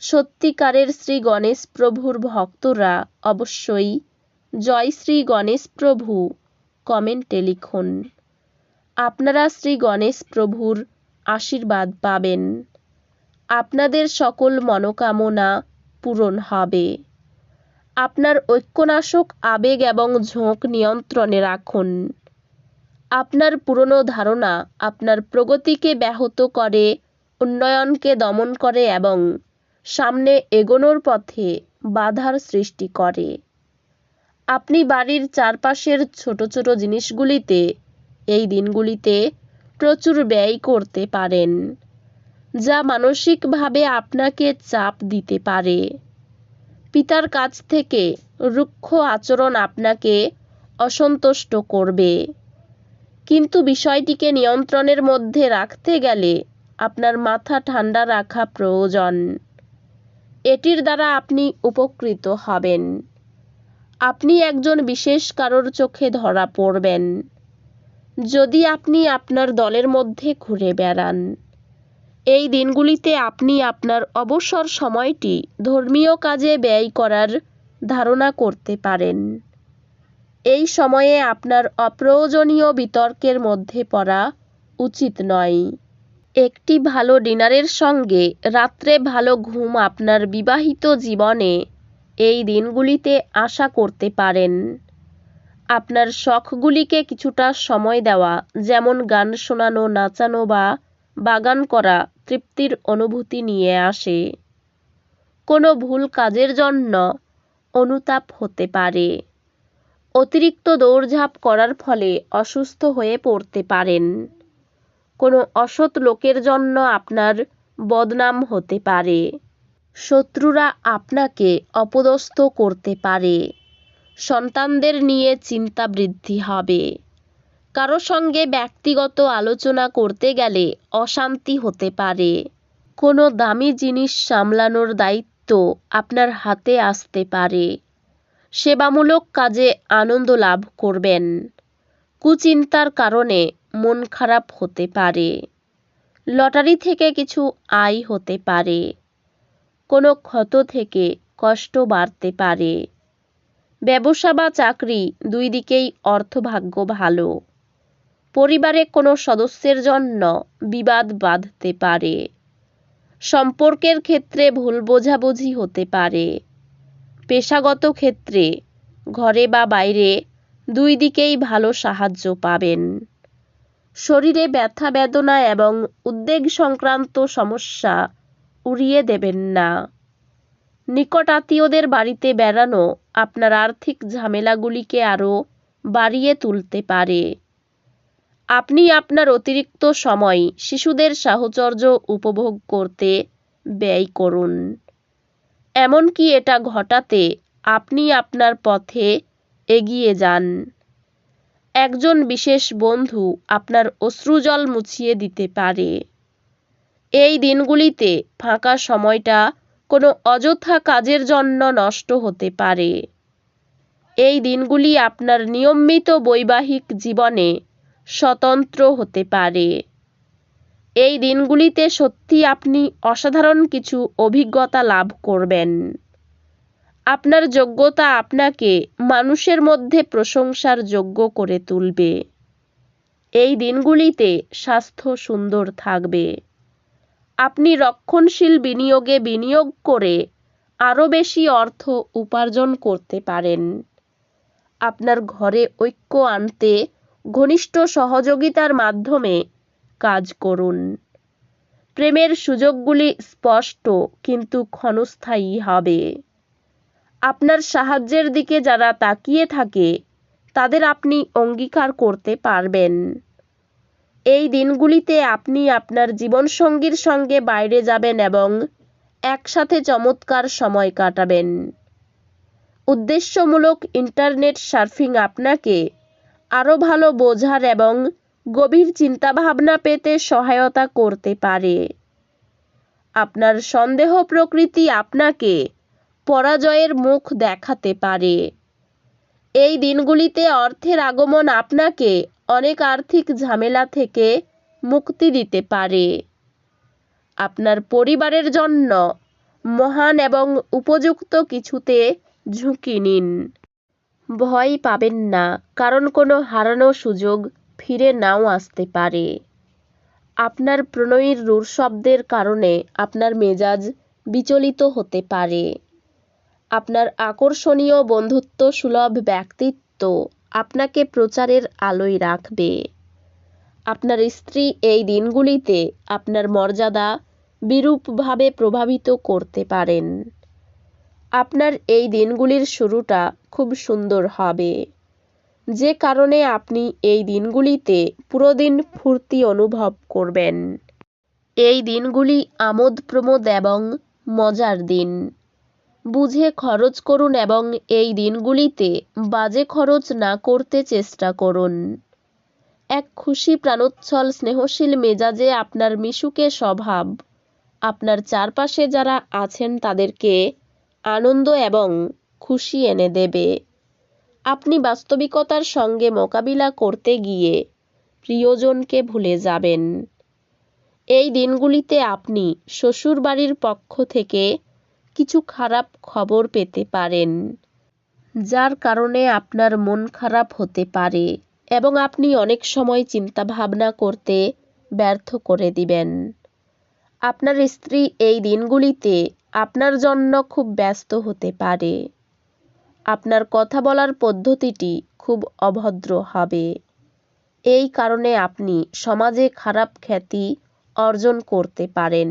সত্যিকারের শ্রী গণেশ প্রভুর ভক্তরা অবশ্যই জয় শ্রী গণেশ প্রভু কমেন্টে লিখুন। আপনারা শ্রী গণেশ প্রভুর আশীর্বাদ পাবেন। আপনাদের সকল মনোকামনা পূরণ হবে। আপনার ঐক্যনাশক আবেগ এবং ঝোঁক নিয়ন্ত্রণে রাখুন। আপনার পুরনো ধারণা আপনার প্রগতিকে ব্যাহত করে, উন্নয়নকে দমন করে এবং সামনে এগোনোর পথে বাধার সৃষ্টি করে। আপনি বাড়ির চারপাশের ছোট ছোট জিনিসগুলিতে এই দিনগুলিতে প্রচুর ব্যয় করতে পারেন, যা মানসিকভাবে আপনাকে চাপ দিতে পারে। পিতার কাছ থেকে রুক্ষ আচরণ আপনাকে অসন্তুষ্ট করবে। কিন্তু বিষয়টিকে নিয়ন্ত্রণের মধ্যে রাখতে গেলে আপনার মাথা ঠান্ডা রাখা প্রয়োজন। এটির দ্বারা আপনি উপকৃত হবেন। আপনি একজন বিশেষ কারোর চোখে ধরা পড়বেন। যদি আপনি আপনার দলের মধ্যে ঘুরে বেড়ান, এই দিনগুলিতে আপনি আপনার অবসর সময়টি ধর্মীয় কাজে ব্যয় করার ধারণা করতে পারেন। এই সময়ে আপনার অপ্রয়োজনীয় বিতর্কের মধ্যে পড়া উচিত নয়। একটি ভালো ডিনারের সঙ্গে রাত্রে ভালো ঘুম আপনার বিবাহিত জীবনে এই দিনগুলিতে আশা করতে পারেন। আপনার শখগুলিকে কিছুটা সময় দেওয়া, যেমন গান শোনানো, নাচানো বা বাগান করা তৃপ্তির অনুভূতি নিয়ে আসে। কোনো ভুল কাজের জন্য অনুতাপ হতে পারে। অতিরিক্ত দৌড়ঝাঁপ করার ফলে অসুস্থ হয়ে পড়তে পারেন। কোনো অসৎ লোকের জন্য আপনার বদনাম হতে পারে। শত্রুরা আপনাকে অপদস্থ করতে পারে। সন্তানদের নিয়ে চিন্তা বৃদ্ধি হবে। কারও সঙ্গে ব্যক্তিগত আলোচনা করতে গেলে অশান্তি হতে পারে। কোনো দামি জিনিস সামলানোর দায়িত্ব আপনার হাতে আসতে পারে। সেবামূলক কাজে আনন্দ লাভ করবেন। কুচিন্তার কারণে মন খারাপ হতে পারে। লটারি থেকে কিছু আয় হতে পারে। কোনো ক্ষত থেকে কষ্ট বাড়তে পারে। ব্যবসা বা চাকরি দুই দিকেই অর্থভাগ্য ভালো। পরিবারে কোনো সদস্যের জন্য বিবাদ বাঁধতে পারে। সম্পর্কের ক্ষেত্রে ভুল বোঝাবুঝি হতে পারে। পেশাগত ক্ষেত্রে ঘরে বা বাইরে দুই দিকেই ভালো সাহায্য পাবেন। শরীরে ব্যথা বেদনা এবং উদ্বেগ সংক্রান্ত সমস্যা উড়িয়ে দেবেন না। নিকট আত্মীয়দের বাড়িতে বেড়ানো আপনার আর্থিক ঝামেলাগুলিকে আরও বাড়িয়ে তুলতে পারে। আপনি আপনার অতিরিক্ত সময় শিশুদের সাহচর্য উপভোগ করতে ব্যয় করুন। এমনকি এটা ঘটাতে আপনি আপনার পথে এগিয়ে যান। একজন বিশেষ বন্ধু আপনার অশ্রুজল মুছিয়ে দিতে পারে। এই দিনগুলিতে ফাঁকা সময়টা কোনো অযথা কাজের জন্য নষ্ট হতে পারে। এই দিনগুলি আপনার নিয়মিত বৈবাহিক জীবনে স্বতন্ত্র হতে পারে। এই দিনগুলিতে সত্যি আপনি অসাধারণ কিছু অভিজ্ঞতা লাভ করবেন। আপনার যোগ্যতা আপনাকে মানুষের মধ্যে প্রশংসার যোগ্য করে তুলবে। এই দিনগুলিতে স্বাস্থ্য সুন্দর থাকবে। আপনি রক্ষণশীল বিনিয়োগে বিনিয়োগ করে আরও বেশি অর্থ উপার্জন করতে পারেন। আপনার ঘরে ঐক্য আনতে ঘনিষ্ঠ সহযোগিতার মাধ্যমে কাজ করুন। প্রেমের সুযোগগুলি স্পষ্ট কিন্তু ক্ষণস্থায়ী হবে। আপনার সাহায্যের দিকে যারা তাকিয়ে থাকে, তাদের আপনি অঙ্গীকার করতে পারবেন। এই দিনগুলিতে আপনি আপনার জীবনসঙ্গীর সঙ্গে বাইরে যাবেন এবং একসাথে চমৎকার সময় কাটাবেন। উদ্দেশ্যমূলক ইন্টারনেট সার্ফিং আপনাকে আরও ভালো বোঝার এবং গভীর চিন্তাভাবনা পেতে সহায়তা করতে পারে। আপনার সন্দেহ প্রকৃতি আপনাকে পরাজয়ের মুখ দেখাতে পারে। এই দিনগুলিতে অর্থের আগমন আপনাকে অনেক আর্থিক ঝামেলা থেকে মুক্তি দিতে পারে। আপনার পরিবারের জন্য মহান এবং উপযুক্ত কিছুতে ঝুঁকি নিন। ভয় পাবেন না, কারণ কোনো হারানো সুযোগ ফিরে নাও আসতে পারে। আপনার প্রণয়ীর রূঢ় শব্দের কারণে আপনার মেজাজ বিচলিত হতে পারে। আপনার আকর্ষণীয় বন্ধুত্ব সুলভ ব্যক্তিত্ব আপনাকে প্রচারের আলোয় রাখবে। আপনার স্ত্রী এই দিনগুলিতে আপনার মর্যাদা বিরূপভাবে প্রভাবিত করতে পারেন। আপনার এই দিনগুলির শুরুটা খুব সুন্দর হবে। যে কারণে আপনি এই দিনগুলিতে পুরো দিন ফুর্তি অনুভব করবেন। এই দিনগুলি আমোদ প্রমোদ এবং মজার দিন। বুঝে খরচ করুন এবং এই দিনগুলিতে বাজে খরচ না করতে চেষ্টা করুন। এক খুশি প্রাণোচ্ছল স্নেহশীল মেজাজে আপনার মিশুকে স্বভাব, আপনার চারপাশে যারা আছেন তাদেরকে আনন্দ এবং খুশি এনে দেবে। আপনি বাস্তবিকতার সঙ্গে মোকাবিলা করতে গিয়ে প্রিয়জনকে ভুলে যাবেন। এই দিনগুলিতে আপনি শ্বশুরবাড়ির পক্ষ থেকে কিছু খারাপ খবর পেতে পারেন, যার কারণে আপনার মন খারাপ হতে পারে এবং আপনি অনেক সময় চিন্তা ভাবনা করতে ব্যর্থ করে দিবেন। আপনার স্ত্রী এই দিনগুলিতে আপনার জন্য খুব ব্যস্ত হতে পারে। আপনার কথা বলার পদ্ধতিটি খুব অভদ্র হবে। এই কারণে আপনি সমাজে খারাপ খ্যাতি অর্জন করতে পারেন।